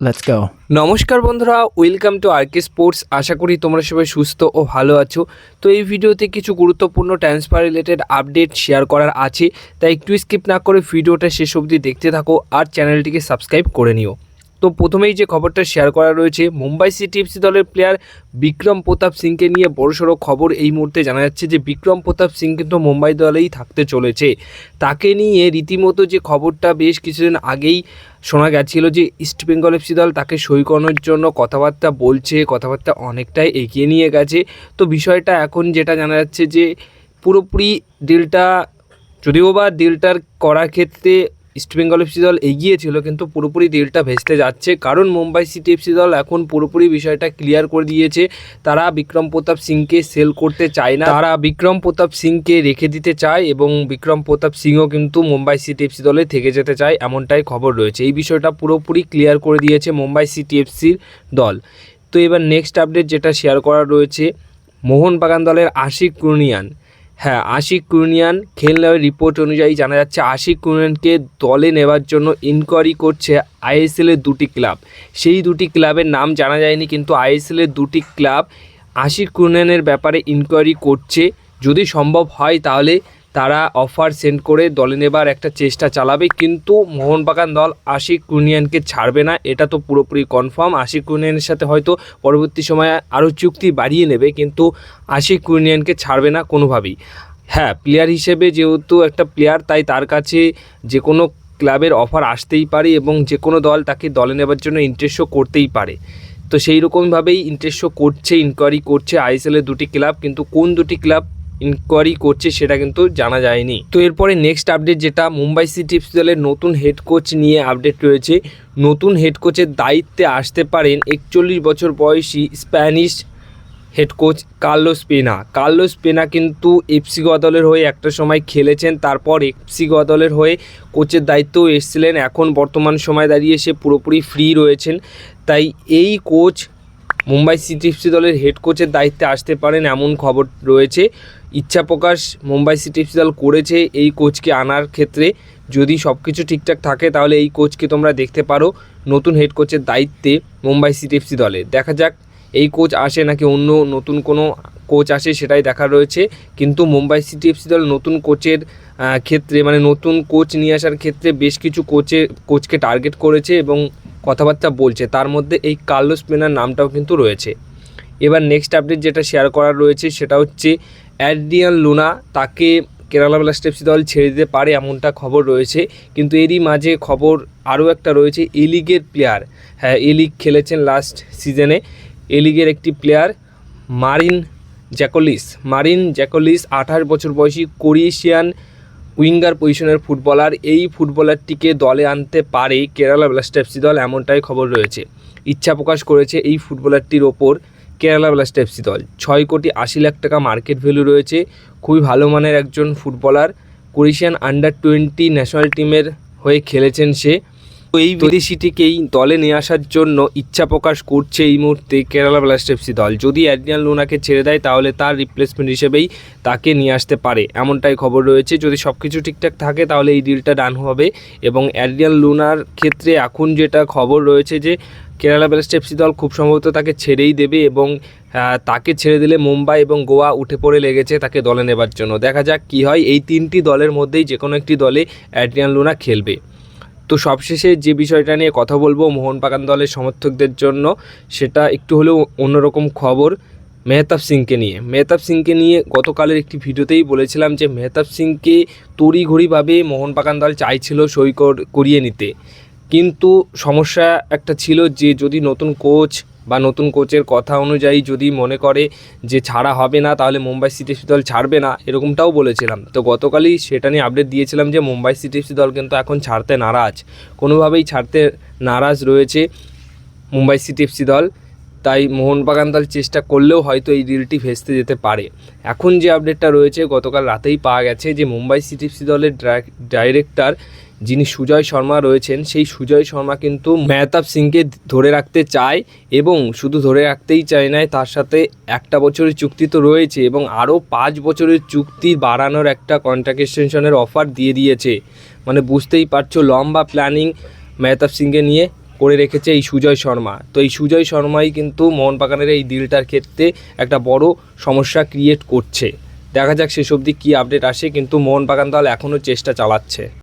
Let's go নমস্কার বন্ধুরা welcome to RK sports আশা করি তোমরা সবাই সুস্থ ও ভালো আছো। তো এই ভিডিওতে কিছু গুরুত্বপূর্ণ ট্রান্সফার রিলেটেড আপডেট শেয়ার করার আছে। তাই একটু স্কিপ না করে ভিডিওটা শেষ অবধি দেখতে থাকো আর চ্যানেলটিকে সাবস্ক্রাইব করে নিও। তো প্রথমেই যে খবরটা শেয়ার করা রয়েছে, মুম্বাই সিটি এফসি দলের প্লেয়ার বিক্রম প্রতাপ সিংকে নিয়ে বড়সড় খবর এই মুহূর্তে জানা যাচ্ছে যে বিক্রম প্রতাপ সিং কিন্তু মুম্বাই দলেই থাকতে চলেছে। তাকে নিয়ে রীতিমতো যে খবরটা বেশ কিছুদিন আগেই শোনা গেছিল যে ইস্ট বেঙ্গল এফসি দল তাকে সই করানোর জন্য কথাবার্তা বলছে, কথাবার্তা অনেকটাই এগিয়ে নিয়ে গেছে। তো বিষয়টা এখন যেটা জানা যাচ্ছে যে পুরোপুরি ডিলটা যদিও বা ডিলটার করার ক্ষেত্রে ইস্ট বেঙ্গল এফসি দল এগিয়ে ছিল, কিন্তু পুরোপুরি ডিলটা ভেস্তে যাচ্ছে। কারণ মুম্বাই সিটি এফসি দল এখন পুরোপুরি বিষয়টা ক্লিয়ার করে দিয়েছে। তারা বিক্রম প্রতাপ সিংকে সেল করতে চায় না। তারা বিক্রম প্রতাপ সিংকে রেখে দিতে চায় এবং বিক্রম প্রতাপ সিংও কিন্তু মুম্বাই সিটি এফসি দলে থেকে যেতে চায়, এমনটাই খবর রয়েছে। এই বিষয়টা পুরোপুরি ক্লিয়ার করে দিয়েছে মুম্বাই সিটি এফসির দল। তো এবার নেক্সট আপডেট যেটা শেয়ার করা রয়েছে, মোহনবাগান দলের আশিক কুর্নিয়ান। হ্যাঁ আশিক কুনিয়ান খেলনার রিপোর্ট অনুযায়ী জানা যাচ্ছে আশিক কুনিয়ানকে দলে নেওয়ার জন্য ইনকোয়ারি করছে আইএসএলের দুটি ক্লাব। সেই দুটি ক্লাবের নাম জানা যায়নি, কিন্তু আইএসএলের দুটি ক্লাব আশিক কুনিয়ানের ব্যাপারে ইনকোয়ারি করছে। যদি সম্ভব হয় তাহলে তারা অফার সেন্ড করে দলে নেবার একটা চেষ্টা চালাবে, কিন্তু মোহনবাগান দল আশিক কুর্নিয়ানকে ছাড়বে না, এটা তো পুরোপুরি কনফার্ম আশিক কুর্নিয়ানের সাথে হয়তো পরবর্তী সময়ে আরও চুক্তি বাড়িয়ে নেবে, কিন্তু আশিক কুর্নিয়ানকে ছাড়বে না কোনোভাবেই। হ্যাঁ প্লেয়ার হিসেবে যেহেতু একটা প্লেয়ার তাই তার কাছে যে কোনো ক্লাবের অফার আসতেই পারে এবং যে কোনো দল তাকে দলে নেবার জন্য ইন্টারেস্টও করতেই পারে। তো সেই রকমভাবেই ইন্টারেস্টও করছে ইনকোয়ারি করছে আইএসএলের দুটি ক্লাব, কিন্তু কোন দুটি ক্লাব ইনকোয়ারি করছে সেটা কিন্তু জানা যায়নি। তো এরপরে নেক্সট আপডেট যেটা, মুম্বাই সিটি দলের নতুন হেড কোচ নিয়ে আপডেট রয়েছে। নতুন হেড কোচের দায়িত্বে আসতে পারেন একচল্লিশ বছর বয়সী Spanish head coach Carlos Pena. Carlos Pena কিন্তু এফসি গোয়া দলের হয়ে একটা সময় খেলেছেন, তারপর এফসি গোয়া দলের হয়ে কোচের দায়িত্বও এসেছিলেন। এখন বর্তমান সময় দাঁড়িয়ে সে পুরোপুরি ফ্রি রয়েছেন। তাই এই কোচ মুম্বাই সিটি এফসি দলের হেড কোচের দায়িত্বে আসতে পারেন এমন খবর রয়েছে। ইচ্ছা প্রকাশ মুম্বাই সিটি দল করেছে, এই কোচকে আনার ক্ষেত্রে যদি সব কিছু ঠিকঠাক থাকে তাহলে এই কোচকে তোমরা দেখতে পারো। নতুন হেড কোচের দায়িত্বে মুম্বাই সিটি এফসি দলে। দেখা যাক, এই কোচ আসে নাকি অন্য নতুন কোনো কোচ আসে সেটাই দেখার রয়েছে। কিন্তু মুম্বাই সিটি এফসি দল নতুন কোচের ক্ষেত্রে মানে নতুন কোচ নিয়ে আসার ক্ষেত্রে বেশ কিছু কোচে কোচকে টার্গেট করেছে এবং কথাবার্তা বলছে। তার মধ্যে এই কার্লোস পেনার নামটাও কিন্তু রয়েছে। এবার নেক্সট আপডেট যেটা শেয়ার করার রয়েছে সেটা হচ্ছে অ্যাড্রিয়ান লুনা তাকে কেরালা ব্লাস্ট এফসি দল ছেড়ে দিতে পারে এমনটা খবর রয়েছে। কিন্তু এরই মাঝে খবর আরও একটা রয়েছে, এ লিগের প্লেয়ার। হ্যাঁ এ লিগ খেলেছেন লাস্ট সিজনে এ লিগের একটি player, Marin Jakolis. Marin Jakolis আঠাশ বছর বয়সী কোরিয়েশিয়ান উইঙ্গার পজিশনের ফুটবলার। এই ফুটবলারটিকে দলে আনতে পারে কেরালা ব্লাস্ট এফসি দল, এমনটাই খবর রয়েছে। ইচ্ছা প্রকাশ করেছে এই ফুটবলারটির ওপর। কেরালা ব্লাস্ট এফসি দল। ছয় কোটি আশি লাখ টাকা মার্কেট ভ্যালু রয়েছে। খুবই ভালো মানের একজন footballer Croatian under twenty national টিমের হয়ে খেলেছেন সে। তো এই বিদেশিটিকেই দলে নিয়ে আসার জন্য ইচ্ছা প্রকাশ করছে এই মুহূর্তে কেরালা ব্লাস্ট এফসি দল। যদি অ্যাড্রিয়ান লুনাকে ছেড়ে দেয় তাহলে তার রিপ্লেসমেন্ট হিসেবেই তাকে নিয়ে আসতে পারে। এমনটাই খবর রয়েছে। যদি সব কিছু ঠিকঠাক থাকে তাহলে এই ডিলটা ডান হবে। এবং অ্যাড্রিয়ান লুনার ক্ষেত্রে এখন যেটা খবর রয়েছে যে কেরালা ব্লাস্ট এফসি দল খুব সম্ভবত তাকে ছেড়েই দেবে এবং তাকে ছেড়ে দিলে মুম্বাই এবং গোয়া উঠে পড়ে লেগেছে তাকে দলে নেবার জন্য। দেখা যাক কী হয়। এই তিনটি দলের মধ্যেই যে কোনো একটি দলে অ্যাড্রিয়ান লুনা খেলবে। তো সবশেষে যে বিষয়টা নিয়ে কথা বলব মোহনবাগান দলের সমর্থকদের জন্য, সেটা একটু হলেও অন্যরকম খবর মেহতাব সিংকে নিয়ে। মেহতাব সিংকে নিয়ে গতকালের একটি ভিডিওতেই বলেছিলাম যে, মেহতাব সিংকে তড়িঘড়িভাবে মোহনবাগান দল চাইছিল সই কর- করিয়ে নিতে। কিন্তু সমস্যা একটা ছিল যে যদি নতুন কোচ বা নতুন কোচের কথা অনুযায়ী যদি মনে করে যে ছাড়া হবে না, তাহলে মুম্বাই সিটি এফসি দল ছাড়বে না, এরকমটাও বলেছিলাম। তো গতকালই সেটা নিয়ে আপডেট দিয়েছিলাম যে মুম্বাই সিটি এফসি দল কিন্তু এখন ছাড়তে নারাজ। কোনোভাবেই ছাড়তে নারাজ রয়েছে মুম্বাই সিটি এফসি দল। তাই মোহনবাগান দল চেষ্টা করলেও হয়তো এই ডিলটি ভেস্তে যেতে পারে। এখন যে আপডেটটা রয়েছে, গতকাল রাতেই পাওয়া গেছে যে মুম্বাই সিটি এফসি দলের ডাইরেক্টর যিনি সুজয় শর্মা রয়েছেন, সেই সুজয় শর্মা কিন্তু মেহতাব সিংকে ধরে রাখতে চায় এবং শুধু ধরে রাখতেই চায় না, তার সাথে একটা বছরের চুক্তি তো রয়েছে এবং আরও পাঁচ বছরের চুক্তি বাড়ানোর একটা কন্ট্রাক্ট এক্সটেনশনের অফার দিয়ে দিয়েছে। মানে বুঝতেই পারছ, লম্বা প্ল্যানিং মেহতাব সিংকে নিয়ে করে রেখেছে এই সুজয় শর্মা। তো এই সুজয় শর্মাই কিন্তু মোহনবাগানের এই ডিলটার ক্ষেত্রে একটা বড় সমস্যা ক্রিয়েট করছে। দেখা যাক শেষ অবধি কী আপডেট আসে, কিন্তু মোহনবাগান দল এখনও চেষ্টা চালাচ্ছে।